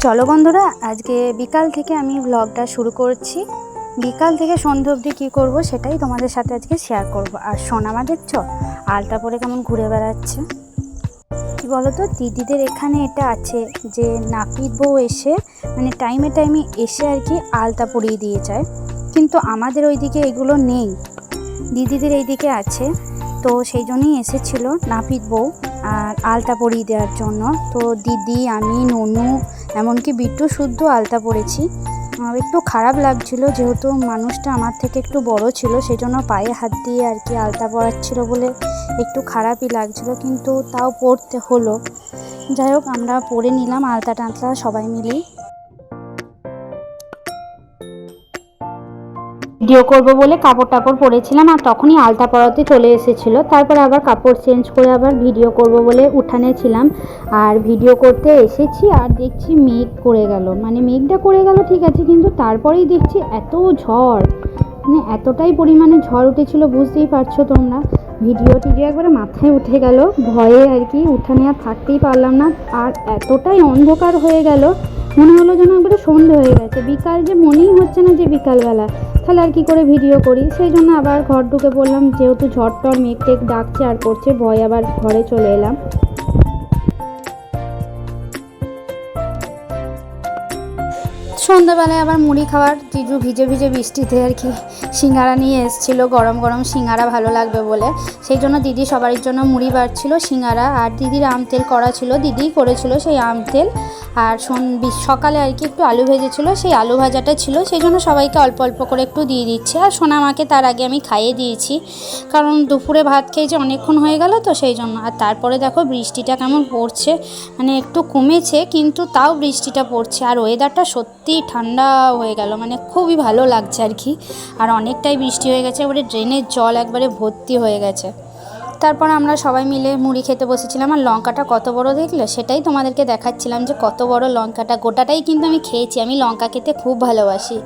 চলো বন্ধুরা, আজকে বিকাল থেকে আমি ব্লগটা শুরু করছি। বিকাল থেকে সন্ধ্যে অবধি কী করব সেটাই তোমাদের সাথে আজকে শেয়ার করব। আর সোনামা দেখছ? আলতা পরে কেমন ঘুরে বেড়াচ্ছে। কি বলতো, দিদিদের এখানে এটা আছে যে নাপিত বউ এসে মানে টাইমে টাইমে এসে আর কি আলতা পরিয়ে দিয়ে যায়। কিন্তু আমাদের ওইদিকে এগুলো নেই। দিদিদের এইদিকে আছে। তো সেই জন্যই এসেছিল নাপিত বউ আর আলতা পরিয়ে দেওয়ার জন্য। তো দিদি, আমি, ননু, এমনকি বিট্টু শুদ্ধ আলতা পরেছি। একটু খারাপ লাগছিল যেহেতু মানুষটা আমার থেকে একটু বড় ছিল সেই জন্য পায়ে হাত দিয়ে আর কি আলতা পরাচ্ছিল বলে একটু খারাপই লাগছিল, কিন্তু তাও পড়তে হলো। যাই হোক, আমরা পরে নিলাম আলতা টালতা সবাই মিলেই। ভিডিও করব বলে কাপড় টাপড় পরেছিলাম আর তখনই আলতা পরাতে চলে এসেছিল। তারপর আবার কাপড় চেঞ্জ করে আবার ভিডিও করব বলে উঠানে ছিলাম। আর ভিডিও করতে এসেছি আর দেখছি মেঘ করে গেল। মানে মেঘটা করে গেল ঠিক আছে, কিন্তু তারপরেই দেখছি এত ঝড়। মানে এতটাই পরিমাণে ঝড় উঠেছিল, বুঝতেই পারছ তোমরা। ভিডিও টিডিও একবারে মাথায় উঠে গেল, ভয়ে আর কি উঠানে আর থাকতেই পারলাম না। আর এতটাই অন্ধকার হয়ে গেল, মনে হলো যেন একবারে সন্ধে হয়ে গেছে। বিকাল যে মনেই হচ্ছে না যে বিকালবেলা। তাহলে আর কি করে ভিডিও করি? সেই জন্য আবার ঘর ঢুকে পড়লাম যেহেতু ঝড় টর মেঘ টেক ডাকছে আর করছে, ভয় আবার ঘরে চলে এলাম। সন্ধ্যাবেলায় আবার মুড়ি খাওয়ার জিজু ভিজে ভিজে বৃষ্টিতে আর কি সিঙ্গারা নিয়ে এসেছিল, গরম গরম সিঙ্গারা ভালো লাগবে বলে। সেই জন্য দিদি সবার জন্য মুড়ি বাড়ছিল, সিঙ্গারা আর দিদির আম তেল করা ছিল দিদিই করেছিল সেই আম তেল। আর সকালে আর কি একটু আলু ভেজেছিল, সেই আলু ভাজাটা ছিল, সেই জন্য সবাইকে অল্প অল্প করে একটু দিয়ে দিচ্ছে। আর সোনা সোনামাকে তার আগে আমি খাইয়ে দিয়েছি, কারণ দুপুরে ভাত খেয়েছে অনেকক্ষণ হয়ে গেল তো সেই জন্য। আর তারপরে দেখো বৃষ্টিটা কেমন পড়ছে মানে একটু কমেছে, কিন্তু তাও বৃষ্টিটা পড়ছে। আর ওয়েদারটা সত্যিই ঠান্ডা হয়ে গেল মানে খুবই ভালো লাগছে আর কি। আর অনেকটাই বৃষ্টি হয়ে গেছে, এবারে ড্রেনের জল একবারে ভর্তি হয়ে গেছে। তারপর আমরা সবাই মিলে মুড়ি খেতে বসেছিলাম, আর লঙ্কাটা কত বড় দেখলে? সেটাই তোমাদেরকে দেখাচ্ছিলাম যে কত বড় লঙ্কাটা। গোটাটাই কিন্তু আমি খেয়েছি, আমি লঙ্কা খেতে খুব ভালোবাসি।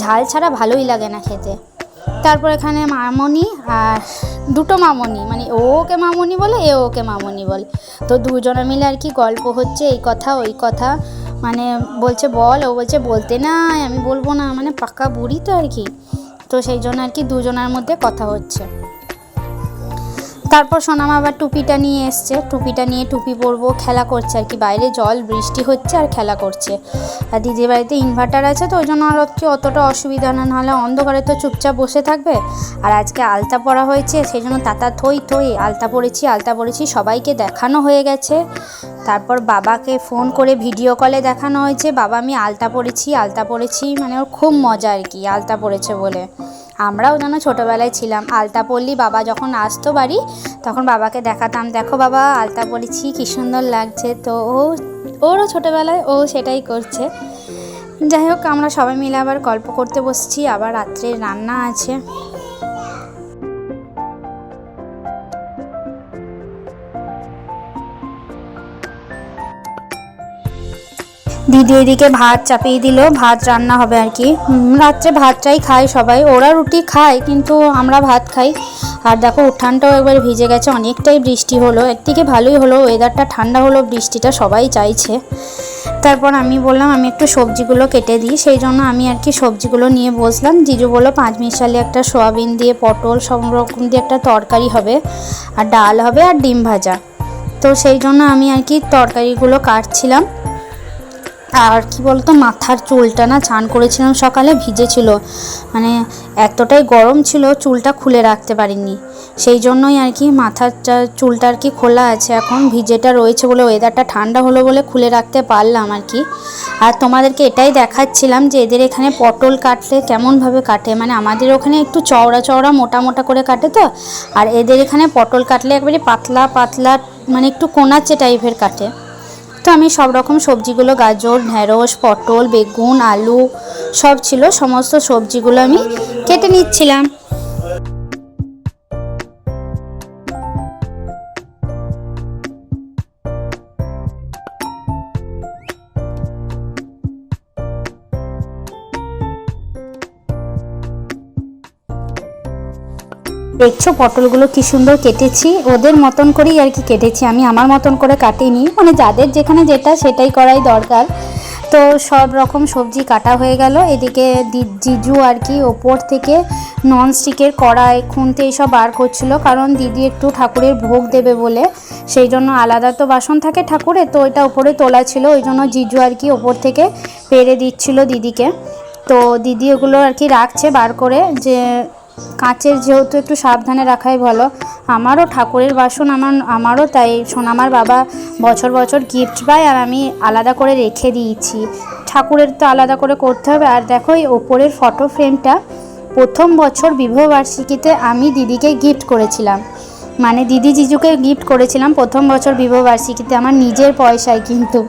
ঝাল ছাড়া ভালোই লাগে না খেতে। তারপর এখানে মামনি আর দুটো মামনি মানে ও ওকে মামনি বলে, এ ওকে মামনি বলে। তো দুজনে মিলে আর কি গল্প হচ্ছে, এই কথা, ওই কথা। মানে বলছে, বল, ও বলছে, বলতে নাই, আমি বলব না মানে পাকা বুড়ি তো আর কি। তো সেই জন্য আর কি দুজনের মধ্যে কথা হচ্ছে। তারপর সোনাম আবার টুপিটা নিয়ে এসছে। টুপিটা নিয়ে টুপি পরবো, খেলা করছে আর কি। বাইরে জল, বৃষ্টি হচ্ছে আর খেলা করছে। আর দিদির বাড়িতে ইনভার্টার আছে তো, ওই জন্য আর কি অতটা অসুবিধা না, নাহলে অন্ধকারে তো চুপচাপ বসে থাকবে। আর আজকে আলতা পরা হয়েছে, সেই জন্য তাতা থই থই, আলতা পরেছি আলতা পরেছি, সবাইকে দেখানো হয়ে গেছে। তারপর বাবাকে ফোন করে ভিডিও কলে দেখানো হয়েছে, বাবা, আমি আলতা পরেছি আলতা পরেছি। মানে ওর খুব মজা আর কি, আলতা পরেছে বলে। আমরাও যেন ছোটোবেলায় ছিলাম। আলতা পরলি বাবা যখন আসতো বাড়ি, তখন বাবাকে দেখাতাম, দেখো বাবা আলতা পড়েছি কী সুন্দর লাগছে। তো ও, ওরও ছোটোবেলায় ও সেটাই করছে। যাই হোক, আমরা সবাই মিলে আবার গল্প করতে বসছি, আবার রাত্রে রান্না আছে। দিদি এদিকে ভাত চাপিয়ে দিল, ভাত রান্না হবে আর কি। রাত্রে ভাতটাই খায় সবাই। ওরা রুটি খায়, কিন্তু আমরা ভাত খাই। আর দেখো, উঠানটাও একবার ভিজে গেছে, অনেকটাই বৃষ্টি হলো। একদিকে ভালোই হলো ওয়েদারটা ঠান্ডা হলো, বৃষ্টিটা সবাই চাইছে। তারপর আমি বললাম, আমি একটু সবজিগুলো কেটে দিই। সেই জন্য আমি আর কি সবজিগুলো নিয়ে বসলাম। জিজু বলল, পাঁচ মিশালি একটা সোয়াবিন দিয়ে পটল, সব রকম দিয়ে একটা তরকারি হবে, আর ডাল হবে, আর ডিম ভাজা। তো সেই জন্য আমি আর কি তরকারিগুলো কাটছিলাম। আর কি বলতো, মাথার চুলটা না চান করেছিলাম সকালে, ভিজেছিল। মানে এতটাই গরম ছিল, চুলটা খুলে রাখতে পারিনি। সেই জন্যই আর কি মাথার চুলটা আর কি খোলা আছে এখন, ভিজেটা রয়েছে বলে ওয়েদারটা ঠান্ডা হলো বলে খুলে রাখতে পারলাম আর কি। আর তোমাদেরকে এটাই দেখাচ্ছিলাম যে এদের এখানে পটল কাটলে কেমনভাবে কাটে মানে আমাদের ওখানে একটু চওড়া চওড়া, মোটা মোটা করে কাটে তো, আর এদের এখানে পটল কাটলে একবারে পাতলা পাতলা মানে একটু কোনাচে টাইপের কাটে। তো আমি সব রকম সবজিগুলো, গাজর ঢ্যাঁড়স পটল, বেগুন, আলু, সব ছিল, সমস্ত সবজিগুলো আমি কেটে নিচ্ছিলাম। দেখছ পটলগুলো কি সুন্দর কেটেছি? ওদের মতন করেই আর কি কেটেছি। আমি আমার মতন করে কাটিনি। মানে যাদের যেখানে যেটা, সেটাই করাই দরকার। তো সব রকম সবজি কাটা হয়ে গেল। এদিকে জিজু আর কি ওপর থেকে নন স্টিকের কড়াই, খুন্তি এইসব বার করছিল। কারণ দিদি একটু ঠাকুরের ভোগ দেবে বলে। সেই জন্য আলাদা তো বাসন থাকে ঠাকুরের, তো ওইটা ওপরে তোলা ছিল। ওই জন্য জিজু আর কি ওপর থেকে পেরে দিচ্ছিল দিদিকে। তো দিদি ওগুলো আর কি রাখছে বার করে যে কাঁচের যেহেতু একটু সাবধানে রাখাই ভালো। আমারও ঠাকুরের বাসন আমার, আমারও তাই। সোনামার বাবা বছর বছর গিফট পায় আর আমি আলাদা করে রেখে দিয়েছি। ঠাকুরের তো আলাদা করে করতে হবে। আর দেখো এই ওপরের ফটো ফ্রেমটা প্রথম বছর বিবাহবার্ষিকীতে আমি দিদিকে গিফট করেছিলাম। মানে দিদি জিজুকে গিফট করেছিলাম প্রথম বছর বিবাহবার্ষিকীতে আমার নিজের পয়সায় কিন্তু।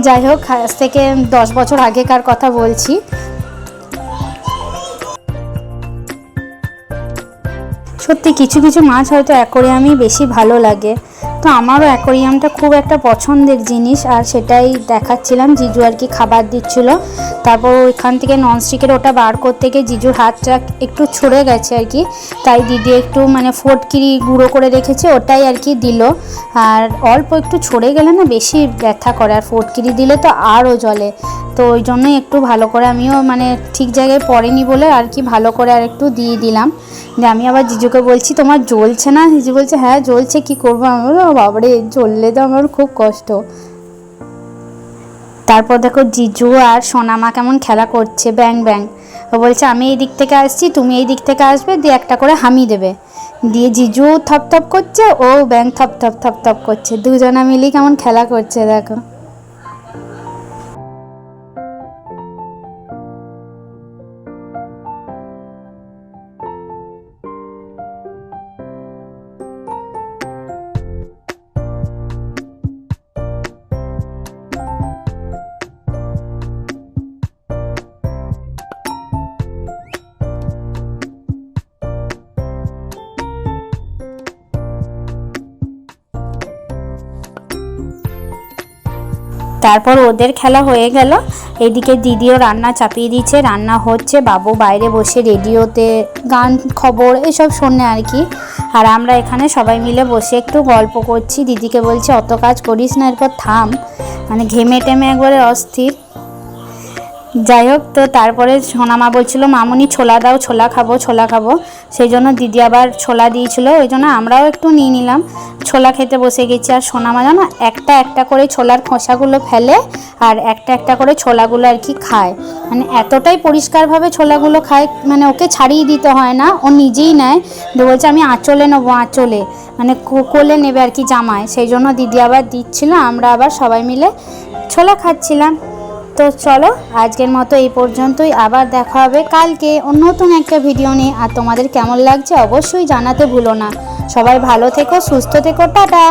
যাই হোক, আজ থেকে দশ বছর আগেকার কথা বলছি। সত্যি কিছু কিছু মাছ হয়তো অ্যাকোরিয়ামই বেশি ভালো লাগে। তো আমারও অ্যাকোরিয়ামটা খুব একটা পছন্দের জিনিস আর সেটাই দেখাচ্ছিলাম। জিজু আর কি খাবার দিচ্ছিল। তারপর ওইখান থেকে ননস্টিকের ওটা বার করতে গিয়ে জিজুর হাতটা একটু ছড়ে গেছে আর কি। তাই দিদি একটু মানে ফটকিরি গুঁড়ো করে রেখেছে, ওটাই আর কি দিল। আর অল্প একটু ছড়ে গেলে না বেশি ব্যথা করে। আর ফটকিরি দিলে তো আরও জলে। তো ওই জন্যই একটু ভালো করে আমিও মানে ঠিক জায়গায় পড়েনি বলে আর কি ভালো করে আর একটু দিয়ে দিলাম। যে আমি আবার জিজুকে বলছি তোমার জ্বলছে না? জিজু বলছে হ্যাঁ জ্বলছে কি করব? আমি বললাম, "ও বাবারে জ্বললে তো আমার খুব কষ্ট। তারপর দেখো জিজু আর সোনামা কেমন খেলা করছে ব্যাং ব্যাং। ও বলছে আমি এই দিক থেকে আসছি তুমি এই দিক থেকে আসবে দিয়ে একটা করে হামি দেবে। দিয়ে জিজু থপ থপ করছে ও ব্যাং থপ থপ থপ থপ করছে। দুজনা মিলেই কেমন খেলা করছে দেখো। তারপর ওদের খেলা হয়ে গেল। এদিকে দিদিও রান্না চাপিয়ে দিচ্ছে রান্না হচ্ছে, বাবু বাইরে বসে রেডিওতে গান, খবর এসব শোনে আর কি। আর আমরা এখানে সবাই মিলে বসে একটু গল্প করছি। দিদিকে বলছি, অত কাজ করিস না, এরপর থাম। মানে ঘেমে টেমে একবারে অস্থির। যাই হোক তো তারপরে সোনামা বলছিল, মামুনি, ছোলা দাও, ছোলা খাব ছোলা খাব। সেই জন্য দিদি আবার ছোলা দিয়েছিল, ওই জন্য আমরাও একটু নিয়ে নিলাম। ছোলা খেতে বসে গেছি, আর সোনামা জানো, একটা একটা করে ছোলার খোসাগুলো ফেলে, আর একটা একটা করে ছোলাগুলো আর কি খায়। মানে এতটাই পরিষ্কারভাবে ছোলাগুলো খায় মানে ওকে ছাড়িয়ে দিতে হয় না, ও নিজেই নেয়। দিয়ে বলছে, আমি আঁচলে নেব, আঁচলে। মানে কোলে নেবে আর কি জামায়। সেই জন্য দিদি আবার দিচ্ছিল, আমরা আবার সবাই মিলে ছোলা খাচ্ছিলাম। তো চলো, আজকের মতো এই পর্যন্তই। আবার দেখা হবে কালকে নতুন একটা ভিডিও নিয়ে। আর তোমাদের কেমন লাগছে অবশ্যই জানাতে ভুলো না। সবাই ভালো থেকো, সুস্থ থেকো, টাটা।